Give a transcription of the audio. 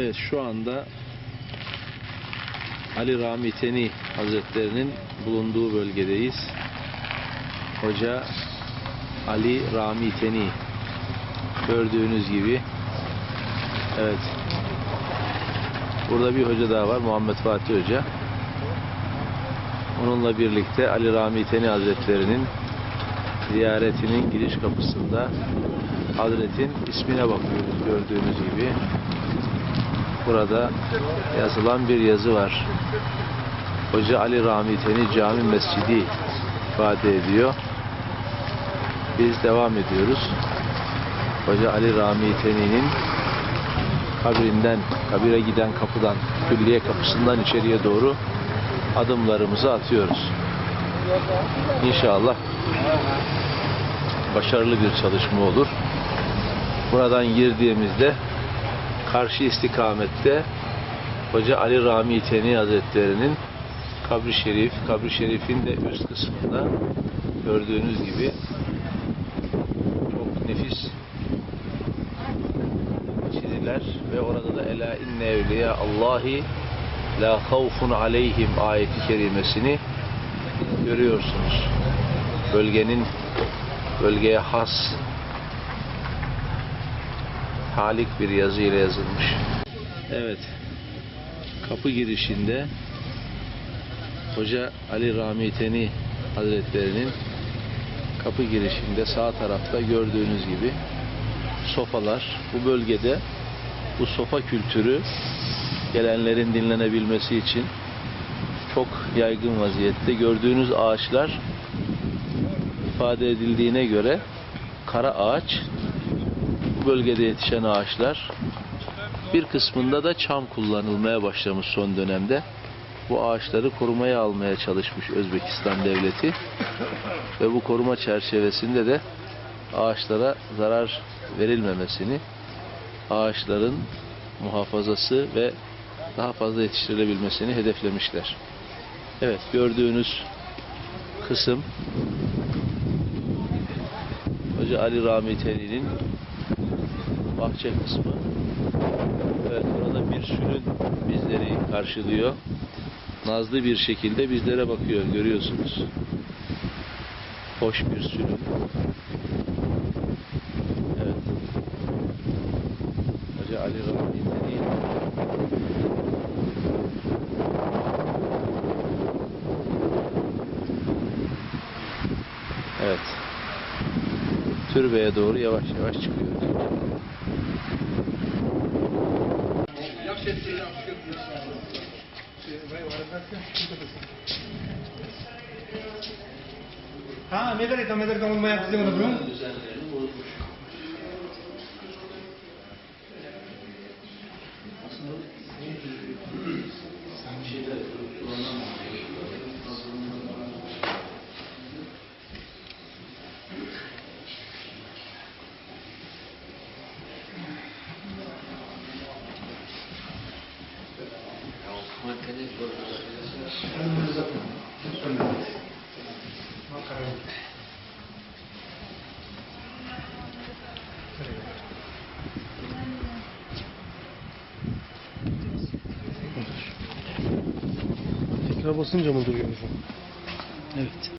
Evet şu anda Ali Rami Teni Hazretlerinin bulunduğu bölgedeyiz. Hoca Ali Rami Teni gördüğünüz gibi evet burada bir hoca daha var Muhammed Fatih Hoca. Onunla birlikte Ali Rami Teni Hazretlerinin ziyaretinin giriş kapısında Hazretin ismine bakıyoruz gördüğünüz gibi. Burada yazılan bir yazı var. Hoca Ali Rami Teni Cami Mescidi ifade ediyor. Biz devam ediyoruz. Hoca Ali Rami Teni'nin kabrinden, kabire giden kapıdan, külliye kapısından içeriye doğru adımlarımızı atıyoruz. İnşallah başarılı bir çalışma olur. Buradan girdiğimizde karşı istikamette Hoca Ali Rami Teni Hazretleri'nin kabri şerif, kabri şerifin de üst kısmında gördüğünüz gibi çok nefis çiziler ve orada da ela inne evliya Allahi la havfun aleyhim ayeti kerimesini görüyorsunuz. Bölgenin bölgeye has halik bir yazı ile yazılmış. Evet. Kapı girişinde Hoca Ali Rami Teni Hazretlerinin kapı girişinde sağ tarafta gördüğünüz gibi sofalar bu bölgede bu sofa kültürü gelenlerin dinlenebilmesi için çok yaygın vaziyette. Gördüğünüz ağaçlar ifade edildiğine göre kara ağaç bölgede yetişen ağaçlar bir kısmında da çam kullanılmaya başlamış son dönemde. Bu ağaçları korumaya almaya çalışmış Özbekistan devleti ve bu koruma çerçevesinde de ağaçlara zarar verilmemesini, ağaçların muhafazası ve daha fazla yetiştirilebilmesini hedeflemişler. Evet gördüğünüz kısım Hoca Ali Rami Teli'nin bahçe kısmı. Evet orada bir sülün bizleri karşılıyor. Nazlı bir şekilde bizlere bakıyor görüyorsunuz. Hoş bir sülün. Evet. Hoca Ali Teli Evet. Türbeye doğru yavaş yavaş çıkıyoruz. Ha ne kadar ne kadar olmaya kızıyor bunu? Düzenlerini bozmuş. Tekrar basınca mı duruyor? Evet.